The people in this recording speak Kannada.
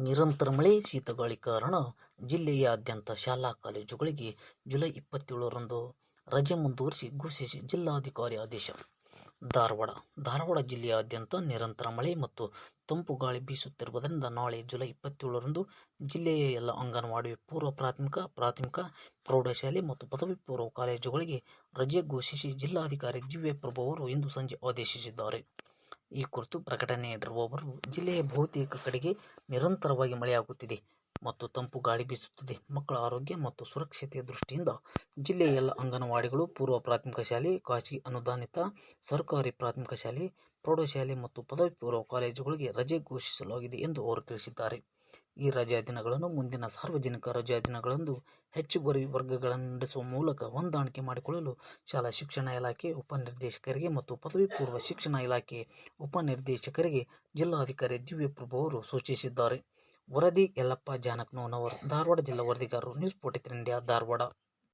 ನಿರಂತರ ಮಳೆ ಶೀತಗಾಳಿ ಕಾರಣ ಜಿಲ್ಲೆಯಾದ್ಯಂತ ಶಾಲಾ ಕಾಲೇಜುಗಳಿಗೆ ಜುಲೈ ಇಪ್ಪತ್ತೇಳರಂದು ರಜೆ ಮುಂದುವರಿಸಿ ಘೋಷಿಸಿ ಜಿಲ್ಲಾಧಿಕಾರಿ ಆದೇಶ. ಧಾರವಾಡ: ಧಾರವಾಡ ಜಿಲ್ಲೆಯಾದ್ಯಂತ ನಿರಂತರ ಮಳೆ ಮತ್ತು ತಂಪು ಗಾಳಿ ಬೀಸುತ್ತಿರುವುದರಿಂದ ನಾಳೆ ಜುಲೈ ಇಪ್ಪತ್ತೇಳರಂದು ಜಿಲ್ಲೆಯ ಎಲ್ಲ ಅಂಗನವಾಡಿ, ಪೂರ್ವ ಪ್ರಾಥಮಿಕ, ಪ್ರಾಥಮಿಕ, ಪ್ರೌಢಶಾಲೆ ಮತ್ತು ಪದವಿ ಪೂರ್ವ ಕಾಲೇಜುಗಳಿಗೆ ರಜೆ ಘೋಷಿಸಿ ಜಿಲ್ಲಾಧಿಕಾರಿ ದಿವ್ಯಪ್ರಭಾ ಅವರು ಇಂದು ಸಂಜೆ ಆದೇಶಿಸಿದ್ದಾರೆ. ಈ ಕುರಿತು ಪ್ರಕಟಣೆ ನೀಡಿರುವ ಅವರು, ಜಿಲ್ಲೆಯ ಬಹುತೇಕ ಕಡೆಗೆ ನಿರಂತರವಾಗಿ ಮಳೆಯಾಗುತ್ತಿದೆ ಮತ್ತು ತಂಪು ಗಾಳಿ ಬೀಸುತ್ತಿದೆ. ಮಕ್ಕಳ ಆರೋಗ್ಯ ಮತ್ತು ಸುರಕ್ಷತೆಯ ದೃಷ್ಟಿಯಿಂದ ಜಿಲ್ಲೆಯ ಎಲ್ಲ ಅಂಗನವಾಡಿಗಳು, ಪೂರ್ವ ಪ್ರಾಥಮಿಕ ಶಾಲೆ, ಖಾಸಗಿ ಅನುದಾನಿತ ಸರ್ಕಾರಿ ಪ್ರಾಥಮಿಕ ಶಾಲೆ, ಪ್ರೌಢಶಾಲೆ ಮತ್ತು ಪದವಿ ಪೂರ್ವ ಕಾಲೇಜುಗಳಿಗೆ ರಜೆ ಘೋಷಿಸಲಾಗಿದೆ ಎಂದು ಅವರು ತಿಳಿಸಿದ್ದಾರೆ. ಈ ರಜಾ ದಿನಗಳನ್ನು ಮುಂದಿನ ಸಾರ್ವಜನಿಕ ರಜಾ ರಜಾದಿನಗಳಂದು ಹೆಚ್ಚುವರಿ ವರ್ಗಗಳನ್ನು ನಡೆಸುವ ಮೂಲಕ ಹೊಂದಾಣಿಕೆ ಮಾಡಿಕೊಳ್ಳಲು ಶಾಲಾ ಶಿಕ್ಷಣ ಇಲಾಖೆ ಉಪನಿರ್ದೇಶಕರಿಗೆ ಮತ್ತು ಪದವಿ ಪೂರ್ವ ಶಿಕ್ಷಣ ಇಲಾಖೆ ಉಪನಿರ್ದೇಶಕರಿಗೆ ಜಿಲ್ಲಾಧಿಕಾರಿ ದಿವ್ಯಪ್ರಭು ಅವರು ಸೂಚಿಸಿದ್ದಾರೆ. ವರದಿ: ಯಲ್ಲಪ್ಪ ಜಾನಕನೂರ, ಧಾರವಾಡ ಜಿಲ್ಲಾ ವರದಿಗಾರರು, ನ್ಯೂಸ್ ಫೋರ್ಟಿ ಇಂಡಿಯಾ, ಧಾರವಾಡ.